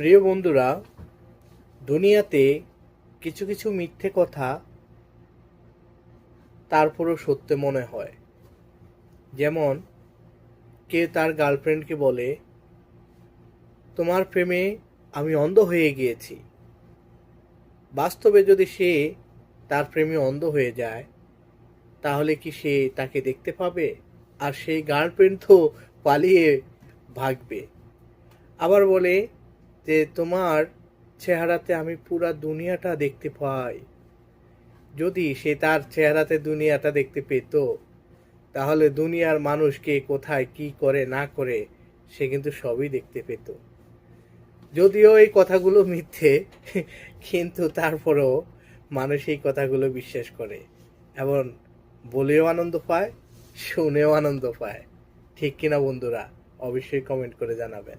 প্রিয় বন্ধুরা, দুনিয়াতে কিছু কিছু মিথ্যে কথা তারপরও সত্য মনে হয়। যেমন কে তার গার্লফ্রেন্ডকে বলে, তোমার প্রেমে আমি অন্ধ হয়ে গিয়েছি। বাস্তবে যদি সে তার প্রেমে অন্ধ হয়ে যায়, তাহলে কি সে তাকে দেখতে পাবে? আর সেই গার্লফ্রেন্ড তো পালিয়ে ভাগবে। আবার বলে যে তোমার চেহারাতে আমি পুরা দুনিয়াটা দেখতে পাই। যদি সে তার চেহারাতে দুনিয়াটা দেখতে পেত, তাহলে দুনিয়ার মানুষকে কোথায় কি করে না করে সে কিন্তু সবই দেখতে পেত। যদিও এই কথাগুলো মিথ্যে, কিন্তু তারপরেও মানুষ এই কথাগুলো বিশ্বাস করে এবং বলেও আনন্দ পায়, শুনেও আনন্দ পায়। ঠিক কিনা বন্ধুরা, অবশ্যই কমেন্ট করে জানাবেন।